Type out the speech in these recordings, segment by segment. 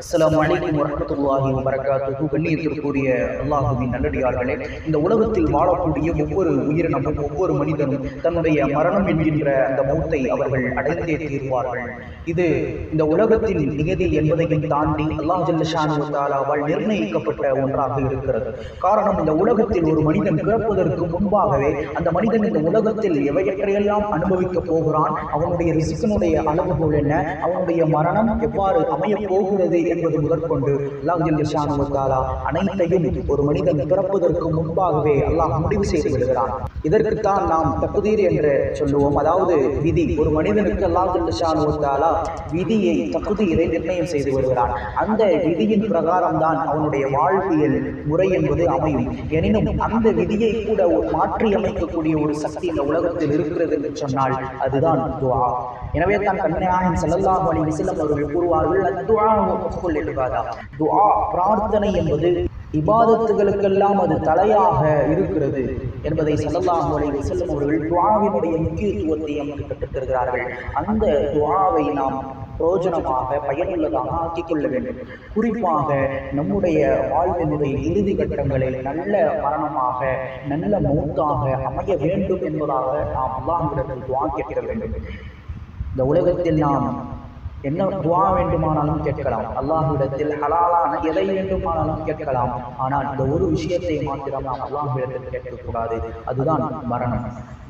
அஸ்லாம் அலைக்கும் வரஹ்மத்துல்லாஹி வபரகாத்துஹு. கண்ணியத்திற்குரிய அல்லாஹுவின் நல்லடியார்களே இந்த உலகத்தில் வாழக்கூடிய ஒவ்வொரு உயிரினமும் ஒவ்வொரு மனிதனும் தன்னுடைய மரணம் என்கின்ற அந்த மௌத்தை அவர்கள் அடைந்தே தீர்வார்கள். இது இந்த உலகத்தின் நிகதி என்பதையும் தாண்டி அல்லாஹ் ஜல்லஷானு தாலாவால் நிர்ணயிக்கப்பட்ட ஒன்றாக இருக்கிறது. காரணம் இந்த உலகத்தில் ஒரு மனிதன் பிறப்பதற்கு முன்பாகவே அந்த மனிதன் இந்த உலகத்தில் எவையற்றையெல்லாம் அனுபவிக்கப் போகிறான் அவனுடைய ரிசிக்கனுடைய அளவுகோல் என்ன அவனுடைய மரணம் எவ்வாறு அமையப் போகிறது என்பது முதற்கொண்டு அல்லாஹ் ஜல்லஷானு தாலா அனைத்தையும் ஒரு மனிதன் பிறப்பதற்கு முன்பாகவே அல்லாஹ் முடிவு செய்து விடுகிறான். இதற்குத்தான் நாம் தகுதீர் என்று சொல்லுவோம். அதாவது விதி. ஒரு மனிதனுக்கு அல்லாஹ் ஜல்லஷானு தாலா விதியை தகுதீரை நிர்ணயம் செய்து வருகிறான் அந்த விதியின் பிரகாரம் தான் அவனுடைய வாழ்வியல் முறை என்பது அமையும். எனினும் அந்த விதியை கூட ஒரு மாற்றி அமைக்கக்கூடிய ஒரு சக்தி இந்த உலகத்தில் இருக்கிறது என்று சொன்னால் அதுதான் துவா. எனவே தான் கண்ணையாயின் செல்லல்லாஹ் அலி விசிலம் அவர்கள் கூறுவார்கள் அத்துஆ முக்குல் இபாதா துஆ பிரார்த்தனை என்பது இபாதத்துகளுக்கெல்லாம் அது தலையாக இருக்கிறது என்பதை ஸல்லல்லாஹு அலைஹி வஸல்லம் அவர்கள் துஆவினுடைய முக்கியத்துவத்தை நமக்கு கற்றுத்தருகிறார்கள். அந்த துஆவை நாம் பிரயோஜனமாக பயனுள்ளதாக ஆக்கிக் கொள்ள வேண்டும். குறிப்பாக நம்முடைய வாழ்வினுடைய இறுதி கட்டங்களை நல்ல மரணமாக நல்ல மௌத்தாக அமைய வேண்டும் என்பதாக நாம் அல்லாஹ்விடத்தில் துவா கேட்க வேண்டும். இந்த உலகத்தில் நாம் என்ன துவா வேண்டுமானாலும் கேட்கலாம். அல்லாஹ்விடத்தில் ஹலாலான எதை வேண்டுமானாலும் கேட்கலாம். ஆனால் இந்த ஒரு விஷயத்தை மாத்திரம் நாம் அல்லாஹ்விடத்தில் கேட்கக்கூடாது. அதுதான் மரணம்.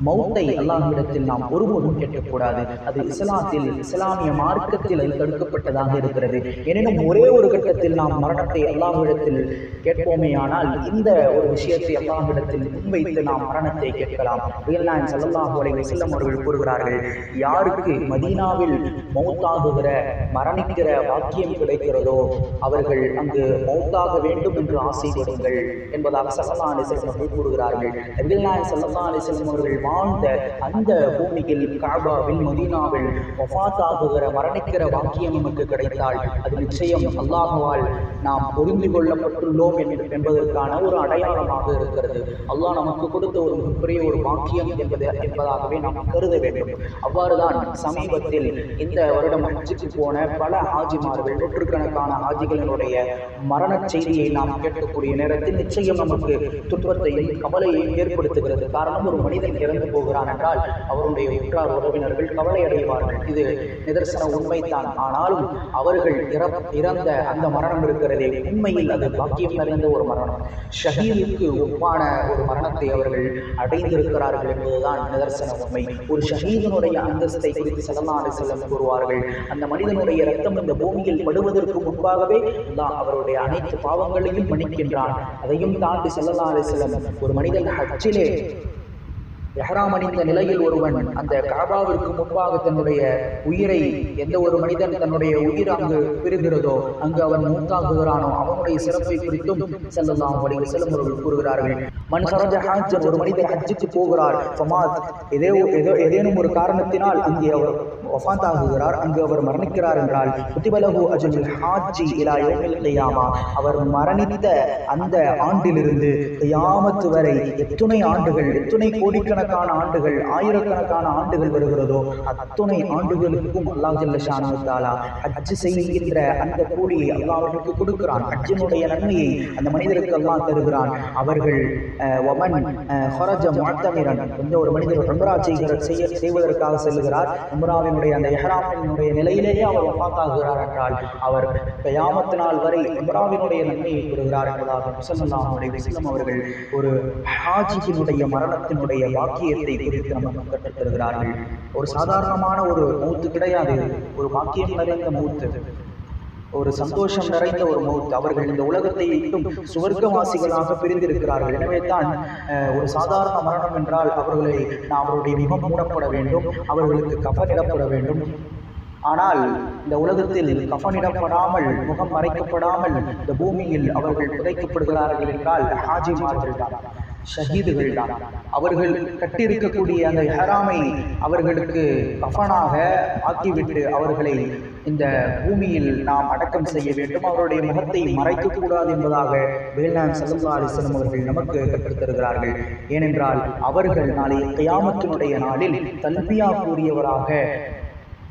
மௌத்தை அல்லாஹ்விடத்தில் நாம் ஒருபோதும் கேட்கக்கூடாது. அது இஸ்லாத்தில் இஸ்லாமிய மார்க்கத்தில் அது தடுக்கப்பட்டதாக இருக்கிறது. எனினும் ஒரே ஒரு கட்டத்தில் நாம் மரணத்தை அல்லாஹ்விடத்தில் கேட்போமே ஆனால் இந்த ஒரு விஷயத்தை அல்லாஹ்விடத்தில் முன்வைத்து நாம் மரணத்தை கேட்கலாம். ரியல்லான் சல்லல்லாஹு அலைஹி வஸல்லம் அவர்கள் கூறுகிறார்கள் யாருக்கு மதீனாவில் மௌத்தாகுகிற மரணிக்கிற வாக்கியம் கிடைக்கிறதோ அவர்கள் அங்கு மௌத்தாக வேண்டும் என்று ஆசைப்படுங்கள் என்பதாக சல்லா அலிசல்லம் அவர்கள் கூறுகிறார்கள். ரியல்லான் சல்லல்லா அலிசல்லம் அவர்கள் வாழ்ந்த அந்த பூமியில் காபாவில் மதீனாவில் ஆகுகிற மரணிக்கிற வாக்கியம் நமக்கு கிடைத்தால் அது நிச்சயம் அல்லாஹுவால் நாம் புரிந்து கொள்ளப்பட்டுள்ளோம் என்று- என்பதற்கான ஒரு அடையாளமாக இருக்கிறது. அல்லாஹ் நமக்கு கொடுத்த ஒரு மிகப்பெரிய ஒரு வாக்கியம் என்பது என்பதாகவே நாம் கருத வேண்டும். அவ்வாறுதான் சமீபத்தில் இந்த வருடம் ஹஜ்ஜுக்கு போன பல ஹாஜிமார்கள் நூற்றுக்கணக்கான ஹாஜிகளினுடைய மரண செய்தியை நாம் கேட்கக்கூடிய நேரத்தில் நிச்சயம் நமக்கு துன்பத்தையும் கவலையையும் ஏற்படுத்துகிறது காரணம் ஒரு மனிதன் இறந்து போகிறான் என்றால் அவருடைய உற்றார் உறவினர்கள் கவலை அடைவார்கள். இது நிதர்சன உண்மைதான். ஆனாலும் அவர்கள் இறந்த அந்த மரணம் இருக்கிறதே உண்மையில் அது பாக்கியம் நிறைந்த ஒரு மரணம். ஷஹீதுக்கு ஒப்பான ஒரு மரணத்தை அவர்கள் அடைந்திருக்கிறார்கள் என்பதுதான் நிதர்சன உண்மை. ஒரு ஷஹீதனுடைய அந்தஸ்தை குறித்து சலமான செல்லம் கூறுவார்கள். அந்த மனிதனுடைய ரத்தம் இந்த பூமியில் படுவதற்கு முன்பாகவே அல்லாஹ் அவருடைய அனைத்து பாவங்களையும் மன்னிக்கின்றான். அதையும் தாண்டி செல்லலாம் அலிஸ்லம் ஒரு மனிதன் ஹஜ்ஜிலே எஹராம் அணிந்த நிலையில் ஒருவன் அந்த காபாவிற்கு முன்பாக தன்னுடைய உயிரை எந்த ஒரு மனிதன் தன்னுடைய உயிர் அங்கு பிரிகிறதோ அங்கு அவன் மூத்தாகுகிறானோ அவனுடைய சிறப்பை குறித்தும் செல்லலாம் அலைஹி செல்லும் அவர்கள் கூறுகிறார்கள். மன் ஹரஜ ஒரு மனிதர் ஹஜ்ஜுக்கு போகிறார். ஃபமாத் ஏதோ ஏதோ ஏதேனும் ஒரு காரணத்தினால் அங்கே அவர் ஒஃபாந்தாகுகிறார் அங்கு அவர் மரணிக்கிறார் என்றால் புத்திபலகு அஜுல் ஹாஜி இலா யௌமில் கியாமா? அவர் மரணித்த அந்த ஆண்டிலிருந்து கியாமத்து வரை எத்துணை ஆண்டுகள் எத்துணை கோடிக்கணக்கான ஆண்டுகள் ஆயிரக்கணக்கான ஆண்டுகள் வருகிறதோ அத்துணை ஆண்டுகளுக்கும் அல்லாஹ் ஜல்ல ஷானு தாலா ஹஜ் செய்கின்ற அந்த கூலியை அல்லாஹ் அவர்களுக்கு கொடுக்கிறான். ஹஜ்ஜினுடைய நன்மையை அந்த மனிதருக்கு அல்லாஹ் தருகிறான். அவர்கள் ஒமன் ஹொரஜ மாத்தமிரன் முஅத்தமிரன் எந்த ஒரு மனிதர் உம்ரா செய்கிற செய்ய செய்வதற்காக செல்கிறார். உம்ராவினுடைய அந்த எஹ்ராமினுடைய நிலையிலேயே அவர் ஒப்பாத்தாகிறார் என்றால் அவர் கயாமத்து நாள் வரை உம்ராவினுடைய நன்மையை பெறுகிறார் என்பதாக முசல்லாஹ் அலைஹி அவர்கள் ஒரு ஹாஜியினுடைய மரணத்தினுடைய வாக்கு வாக்கியத்தை குறித்து நமக்கு கற்றுத் ஒரு சாதாரணமான ஒரு மூத்து கிடையாது. ஒரு வாக்கியம் நிறைந்த மூத்து. ஒரு சந்தோஷம் நிறைந்த ஒரு மூத்து. அவர்கள் இந்த உலகத்தை இட்டும் சுவர்க்கவாசிகளாக பிரிந்திருக்கிறார்கள். எனவே தான் அஹ், ஒரு சாதாரண மரணம் என்றால் அவர்களை நான் அவருடைய முகம் மூடப்பட வேண்டும். அவர்களுக்கு கபனிடப்பட வேண்டும். ஆனால் இந்த உலகத்தில் கஃனிடப்படாமல் முகம் மறைக்கப்படாமல் இந்த பூமியில் அவர்கள் புதைக்கப்படுகிறார்கள் என்றால் ஹாஜிமார்கள் தான். ஷஹீதுகள் தான். அவர்கள் கட்டியிருக்கக்கூடிய அந்த ஹராமை அவர்களுக்கு கஃனாக ஆக்கிவிட்டு அவர்களை இந்த பூமியில் நாம் அடக்கம் செய்ய வேண்டும். அவருடைய முகத்தை மறைக்கக்கூடாது என்பதாக வேளாண் சல்லா அலிஸ்லம் அவர்கள் நமக்கு கற்றுத் தருகிறார்கள். ஏனென்றால் அவர்கள் நாளை கயாமத்தினுடைய நாளில் தல்பியா கூறியவராக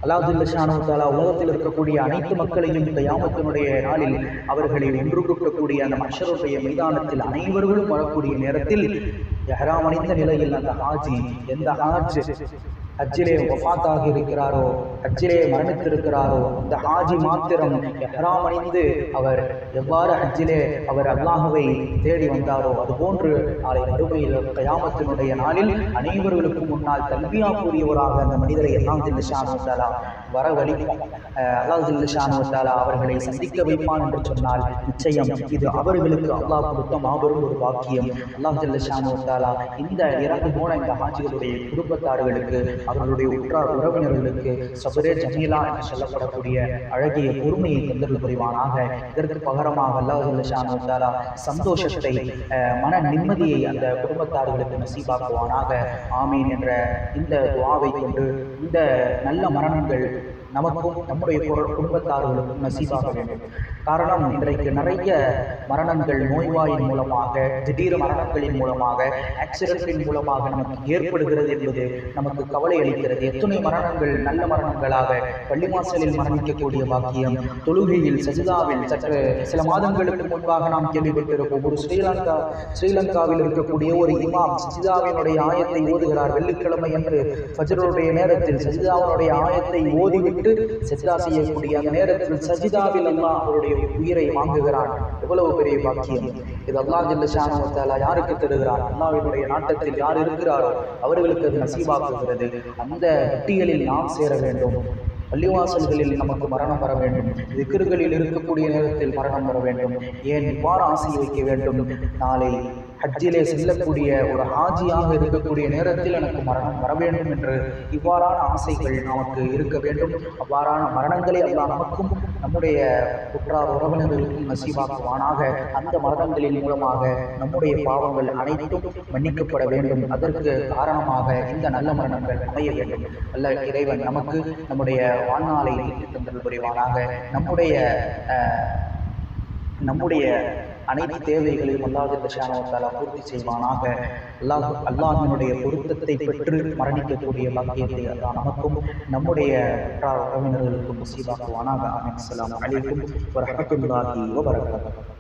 அல்லாஹுல்லானு தாலா உலகத்தில் இருக்கக்கூடிய அனைத்து மக்களையும் இந்த யாமத்தினுடைய நாளில் அவர்களை ஒன்று கூட்டக்கூடிய அந்த மஷருடைய மைதானத்தில் அனைவர்களும் வரக்கூடிய நேரத்தில் எஹராம் அணிந்த நிலையில் அந்த ஹாஜி எந்த ஹாஜ் ஹஜ்ஜிலே வஃபாத்தாக இருக்கிறாரோ ஹஜ்ஜிலே மரணித்திருக்கிறாரோ இந்த ஹாஜி மாத்திரம் எஹ்ராம் அணிந்து அவர் எவ்வாறு ஹஜ்ஜிலே அவர் அல்லாஹுவை தேடி வந்தாரோ அதுபோன்று நாளை மறுமையில் கயாமத்தினுடைய நாளில் அனைவர்களுக்கும் முன்னால் தல்வியா கூறியவராக அந்த மனிதரை எல்லாம் தில்லிஷானுவத்தாலா வரவழிப்போம் அல்லாஹ் தில்லிஷானுவத்தாலா அவர்களை சந்திக்க வைப்பான் என்று சொன்னால் நிச்சயம் இது அவர்களுக்கு அல்லாஹ் கொடுத்த மாபெரும் ஒரு வாக்கியம் அல்லாஹ் தில்லிஷானுவத்தாலா இந்த இறந்து போன இந்த ஹாஜிகளுடைய குடும்பத்தார்களுக்கு அவர்களுடைய உற்றார் உறவினர்களுக்கு சபரே ஜமீலா என்று சொல்லப்படக்கூடிய அழகிய பொறுமையை தந்தல் புரிவானாக. இதற்கு பகரமாக அல்லாஹ் சந்தோஷத்தை மன நிம்மதியை அந்த குடும்பத்தார்களுக்கு நசீபாக்குவானாக. ஆமீன் என்ற இந்த துவாவை கொண்டு இந்த நல்ல மரணங்கள் நமக்கும் நம்முடைய குடும்பத்தார்களுக்கும் நசீபாக வேண்டும். காரணம் இன்றைக்கு நிறைய மரணங்கள் நோய்வாயின் மூலமாக திடீர் மரணங்களின் மூலமாக ஆக்சிடென்ட்டின் மூலமாக நமக்கு ஏற்படுகிறது என்பது நமக்கு கவலை அளிக்கிறது. எத்தனை மரணங்கள் நல்ல மரணங்களாக பள்ளிவாசலில் மரணிக்கக்கூடிய பாக்கியம் தொழுகையில் சஜிதாவில் சற்று சில மாதங்களுக்கு முன்பாக நாம் கேள்விப்பட்டிருப்போம். ஒரு ஸ்ரீலங்கா ஸ்ரீலங்காவில் இருக்கக்கூடிய ஒரு இமாம் சஜிதாவினுடைய ஆயத்தை ஓதுகிறார். வெள்ளிக்கிழமை என்று ஃபஜ்ருடைய நேரத்தில் சஜிதாவினுடைய ஆயத்தை ஓதிவிட்டு சஜிதா செய்யக்கூடிய அந்த நேரத்தில் சஜிதாவில் அல்லாஹ் அவருடைய உயிரை வாங்குகிறான். எவ்வளவு பெரிய பாக்கியம். இது அல்லாஹ் ஜல்லஷானுவத்தாலா யாருக்கு தருகிறார் அல்லாவினுடைய நாட்டத்தில் யார் இருக்கிறாரோ அவர்களுக்கு அது நசீபாக்குகிறது. அந்த பட்டியலில் நாம் சேர வேண்டும். பள்ளிவாசல்களில் நமக்கு மரணம் வர வேண்டும். திக்கர்களில் இருக்கக்கூடிய நேரத்தில் மரணம் வர வேண்டும். ஏன் இவ்வாறு ஆசை வைக்க வேண்டும்? நாளை ஹஜ்ஜிலே செல்லக்கூடிய ஒரு ஹாஜியாக இருக்கக்கூடிய நேரத்தில் எனக்கு மரணம் வர வேண்டும் என்று இவ்வாறான ஆசைகள் நமக்கு இருக்க வேண்டும். அவ்வாறான மரணங்களை அல்லாஹ் நமக்கும் நம்முடைய குற்றார் உறவினர்களுக்கும் நசீவாக்குவானாக அந்த மரணங்களின் மூலமாக நம்முடைய பாவங்கள் அனைத்தும் மன்னிக்கப்பட வேண்டும். அதற்கு காரணமாக இந்த நல்ல மரணங்கள் அமைய வேண்டும். அல்ல இறைவன் நமக்கு நம்முடைய வாழ்நாளை தந்தல் புரிவானாக நம்முடைய நம்முடைய அனைத்து தேவைகளையும் அல்லாஹ் தஷானவத்தாலா பூர்த்தி செய்வானாக. அல்லாஹ் அல்லாஹினுடைய பொருத்தத்தை பெற்று மரணிக்கக்கூடிய பாக்கியத்தை அல்லா நமக்கும் நம்முடைய உறவினர்களுக்கும் உறவினர்களுக்கும் நசீபாக்குவானாக. அஸ்ஸலாமு அலைக்கும் வரஹ்மத்துல்லாஹி வபரகாத்துஹு.